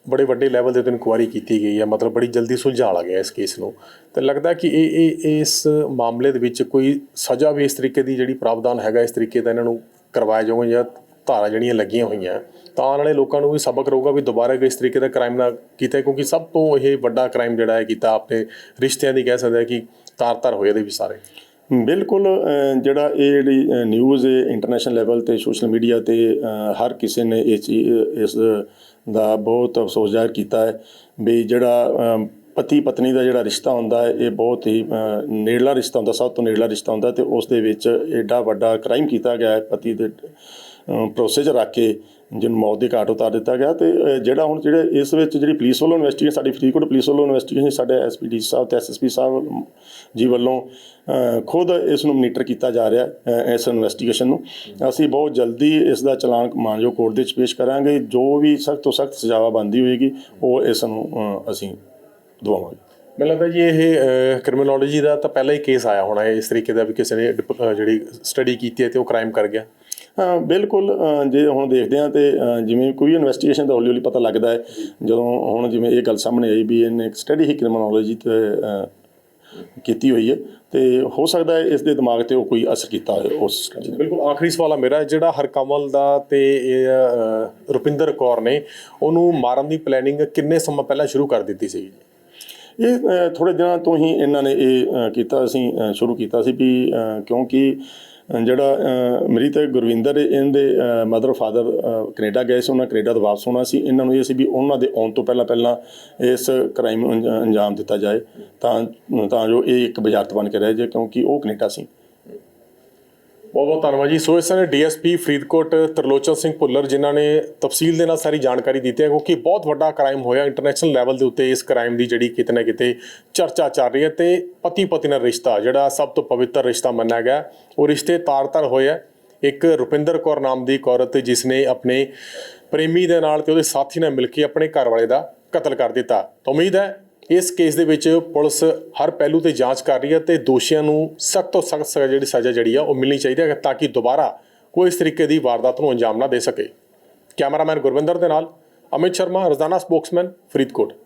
ਬੜੇ ਵੱਡੇ ਲੈਵਲ ਦੇ ਉੱਤੇ ਇਨਕੁਆਇਰੀ ਕੀਤੀ ਗਈ ਹੈ, ਮਤਲਬ ਬੜੀ ਜਲਦੀ ਸੁਲਝਾ ਲਿਆ ਗਿਆ ਇਸ ਕੇਸ ਨੂੰ। ਤੇ ਲੱਗਦਾ ਕਿ ਇਹ ਇਹ ਇਸ ਮਾਮਲੇ ਦੇ ਵਿੱਚ ਕੋਈ ਸਜ਼ਾ ਵੀ ਇਸ ਤਰੀਕੇ ਦੀ ਜਿਹੜੀ ਪ੍ਰਾਵਧਾਨ ਹੈਗਾ, ਇਸ ਤਰੀਕੇ ਦਾ ਇਹਨਾਂ ਨੂੰ ਕਰਵਾਇਆ ਜਾਊਗਾ ਜਾਂ ਧਾਰਾ ਜਿਹੜੀਆਂ ਲੱਗੀਆਂ ਹੋਈਆਂ, ਤਾਂ ਆਉਣ ਵਾਲੇ ਲੋਕਾਂ ਨੂੰ ਵੀ ਸਬਕ ਰਹੂਗਾ ਵੀ ਦੁਬਾਰਾ ਇਸ ਤਰੀਕੇ ਦਾ ਕ੍ਰਾਈਮ ਨਾ ਕੀਤਾ ਕਿਉਂਕਿ ਸਭ ਤੋਂ ਇਹ ਵੱਡਾ ਕ੍ਰਾਈਮ ਜਿਹੜਾ ਹੈ ਕੀਤਾ, ਆਪਣੇ ਰਿਸ਼ਤਿਆਂ ਦੀ ਕਹਿ ਸਕਦੇ ਹਾਂ ਕਿ ਤਾਰ-ਤਾਰ ਹੋਏ ਦੇ ਵੀ ਸਾਰੇ। ਬਿਲਕੁਲ ਜਿਹੜਾ ਇਹ ਜਿਹੜੀ ਨਿਊਜ਼ ਹੈ ਇੰਟਰਨੈਸ਼ਨਲ ਲੈਵਲ ਤੇ ਸੋਸ਼ਲ ਮੀਡੀਆ ਤੇ ਹਰ ਕਿਸੇ ਨੇ ਇਹ ਚੀਜ਼ ਇਸ ਦਾ ਬਹੁਤ ਅਫਸੋਸ ਜ਼ਾਹਿਰ ਕੀਤਾ ਹੈ ਵੀ ਜਿਹੜਾ ਪਤੀ ਪਤਨੀ ਦਾ ਜਿਹੜਾ ਰਿਸ਼ਤਾ ਹੁੰਦਾ ਹੈ, ਇਹ ਬਹੁਤ ਹੀ ਨੇੜਲਾ ਰਿਸ਼ਤਾ ਹੁੰਦਾ, ਸਭ ਤੋਂ ਨੇੜਲਾ ਰਿਸ਼ਤਾ ਹੁੰਦਾ ਤੇ ਉਸ ਦੇ ਵਿੱਚ ਐਡਾ ਵੱਡਾ ਕ੍ਰਾਈਮ ਕੀਤਾ ਗਿਆ ਹੈ, ਪਤੀ ਦੇ ਪ੍ਰੋਸੈਸ ਰੱਖ ਕੇ ਜਿਹਨੂੰ ਮੌਤ ਦੇ ਘਾਟ ਉਤਾਰ ਦਿੱਤਾ ਗਿਆ ਤੇ ਜਿਹੜਾ ਹੁਣ ਜਿਹੜੇ ਇਸ ਵਿੱਚ ਜਿਹੜੀ ਪੁਲਿਸ ਵੱਲੋਂ ਇਨਵੈਸਟੀਗੇਸ਼ਨ ਸਾਡੀ ਫਰੀਦਕੋਟ ਪੁਲਿਸ ਵੱਲੋਂ ਇਨਵੈਸਟੀਗੇਸ਼ਨ ਸਾਡੇ ਐਸਪੀਡੀ ਸਾਹਿਬ ਤੇ ਐਸਐਸਪੀ ਸਾਹਿਬ ਜੀ ਵੱਲੋਂ ਖੁਦ ਇਸ ਨੂੰ ਮਨੀਟਰ ਕੀਤਾ ਜਾ ਰਿਹਾ ਹੈ ਇਸ ਇਨਵੈਸਟੀਗੇਸ਼ਨ ਨੂੰ। ਅਸੀਂ ਬਹੁਤ ਜਲਦੀ ਇਸ ਦਾ ਚਲਾਨ ਮਾਨਯੋਗ ਕੋਰਟ ਦੇ ਵਿੱਚ ਪੇਸ਼ ਕਰਾਂਗੇ, ਜੋ ਵੀ ਸਖਤ ਤੋਂ ਸਖਤ ਸਜ਼ਾਵਾ ਬੰਦੀ ਹੋਏਗੀ, ਉਹ ਇਸ ਨੂੰ ਅਸੀਂ ਦਵਾਵਾਂਗੇ ਮੈਨੂੰ ਲੱਗਦਾ ਜੀ ਇਹ ਕ੍ਰਿਮੀਨੋਲੋਜੀ ਦਾ ਤਾਂ ਪਹਿਲਾਂ ਹੀ ਕੇਸ ਆਇਆ ਹੋਣਾ ਹੈ, ਇਸ ਤਰੀਕੇ ਦਾ ਵੀ ਕਿਸੇ ਨੇ ਡਿਪ- ਜਿਹੜੀ ਸਟੱਡੀ ਕੀਤੀ ਹੈ ਤੇ ਉਹ ਕ੍ਰਾਈਮ ਕਰ ਗਿਆ। ਬਿਲਕੁਲ ਜੇ ਹੁਣ ਦੇਖਦੇ ਹਾਂ ਤੇ ਜਿਵੇਂ ਕੋਈ ਇਨਵੈਸਟੀਗੇਸ਼ਨ ਦਾ ਹੌਲੀ ਹੌਲੀ ਪਤਾ ਲੱਗਦਾ ਹੈ, ਜਦੋਂ ਹੁਣ ਜਿਵੇਂ ਇਹ ਗੱਲ ਸਾਹਮਣੇ ਆਈ ਵੀ ਇਹਨੇ ਇੱਕ ਸਟੱਡੀ ਹੀ ਕ੍ਰਿਮੀਨੋਲੋਜੀ ਤੇ ਕੀਤੀ ਹੋਈ ਹੈ, ਤੇ ਹੋ ਸਕਦਾ ਹੈ ਇਸ ਦੇ ਦਿਮਾਗ ਤੇ ਉਹ ਕੋਈ ਅਸਰ ਕੀਤਾ ਹੋਵੇ ਉਸ ਸਟੱਡੀ ਬਿਲਕੁਲ, ਆਖਰੀ ਸਵਾਲ ਆ ਮੇਰਾ, ਜਿਹੜਾ ਹਰਕਮਲ ਦਾ ਤੇ ਇਹ ਰੁਪਿੰਦਰ ਕੌਰ ਨੇ, ਉਹਨੂੰ ਮਾਰਨ ਦੀ ਪਲੈਨਿੰਗ ਕਿੰਨੇ ਸਮਾਂ ਪਹਿਲਾਂ ਸ਼ੁਰੂ ਕਰ ਦਿੱਤੀ ਸੀ? ਇਹ ਅ, ਥੋੜੇ ਦਿਨਾਂ ਤੋਂ ਹੀ ਇਹਨਾਂ ਨੇ ਇਹ ਕੀਤਾ ਅਸੀਂ ਸ਼ੁਰੂ ਕੀਤਾ ਸੀ ਵੀ ਕਿਉਂਕਿ ਜਿਹੜਾ ਅ, ਮ੍ਰਿਤ ਗੁਰਵਿੰਦਰ ਇਹਦੇ ਮਦਰ ਫਾਦਰ ਕੈਨੇਡਾ ਗਏ ਸੀ ਉਹਨਾਂ ਕੈਨੇਡਾ ਤੋਂ ਵਾਪਸ ਹੋਣਾ ਸੀ। ਇਹਨਾਂ ਨੂੰ ਇਹ ਸੀ ਵੀ ਉਹਨਾਂ ਦੇ ਆਉਣ ਤੋਂ ਪਹਿਲਾਂ ਪਹਿਲਾਂ ਇਸ ਕ੍ਰਾਈਮ ਨੂੰ ਅੰਜ- ਅੰਜਾਮ ਦਿੱਤਾ ਜਾਏ। ਤਾਂ ਤਾਂ ਜੋ ਇਹ ਇੱਕ ਬਜਾਰਤ ਬਣ ਕੇ ਰਹੇ ਜੇ ਕਿਉਂਕਿ ਉਹ ਕੈਨੇਡਾ ਸੀ। ਬਹੁਤ ਬਹੁਤ ਧੰਨਵਾਦ ਜੀ। ਸੋ ਇਸ ਨੇ ਡੀਐਸਪੀ ਫਰੀਦਕੋਟ ਤਰਲੋਚਨ ਸਿੰਘ ਭੁੱਲਰ ਜਿਨ੍ਹਾਂ ਨੇ ਤਫਸੀਲ ਦੇ ਨਾਲ ਸਾਰੀ ਜਾਣਕਾਰੀ ਦਿੱਤੀ ਹੈ, ਕਿਉਂਕਿ ਬਹੁਤ ਵੱਡਾ ਕ੍ਰਾਈਮ ਹੋਇਆ ਇੰਟਰਨੈਸ਼ਨਲ ਲੈਵਲ ਦੇ ਉੱਤੇ ਇਸ ਕ੍ਰਾਈਮ ਦੀ ਜਿਹੜੀ ਕਿਤੇ ਨਾ ਕਿਤੇ ਚਰਚਾ ਚੱਲ ਰਹੀ ਹੈ ਤੇ ਪਤੀ ਪਤਨੀ ਦਾ ਰਿਸ਼ਤਾ, ਜਿਹੜਾ ਸਭ ਤੋਂ ਪਵਿੱਤਰ ਰਿਸ਼ਤਾ ਮੰਨਿਆ ਗਿਆ। ਉਹ ਰਿਸ਼ਤੇ ਤਾਰ-ਤਾਰ ਹੋਏ ਆ। ਇੱਕ ਰੁਪਿੰਦਰ ਕੌਰ ਨਾਮ ਦੀ ਇੱਕ ਔਰਤ ਜਿਸ ਨੇ ਆਪਣੇ ਪ੍ਰੇਮੀ ਦੇ ਨਾਲ ਤੇ ਉਹਦੇ ਸਾਥੀ ਨਾਲ ਮਿਲ ਕੇ ਆਪਣੇ ਘਰ ਵਾਲੇ ਦਾ ਕਤਲ ਕਰ ਦਿੱਤਾ। ਉਮੀਦ ਹੈ ਇਸ ਕੇਸ ਦੇ ਵਿੱਚ ਪੁਲਿਸ ਹਰ ਪਹਿਲੂ ਤੇ ਜਾਂਚ ਕਰ ਰਹੀ ਹੈ ਤੇ ਦੋਸ਼ੀਆਂ ਨੂੰ ਸਖਤ ਤੋਂ ਸਖਤ ਸਜ਼ਾ ਜਿਹੜੀ ਸਜ਼ਾ ਜਿਹੜੀ ਆ ਉਹ ਮਿਲਣੀ ਚਾਹੀਦੀ ਹੈ ਤਾਂ ਕਿ ਦੁਬਾਰਾ ਕੋਈ ਇਸ ਤਰੀਕੇ ਦੀ ਵਾਰਦਾਤ ਨੂੰ ਅੰਜਾਮ ਨਾ ਦੇ ਸਕੇ। ਕੈਮਰਾਮੈਨ ਗੁਰਵਿੰਦਰ ਦੇ ਨਾਲ ਅਮਿਤ ਸ਼ਰਮਾ, ਰੋਜ਼ਾਨਾ ਸਪੋਕਸਮੈਨ, ਫਰੀਦਕੋਟ।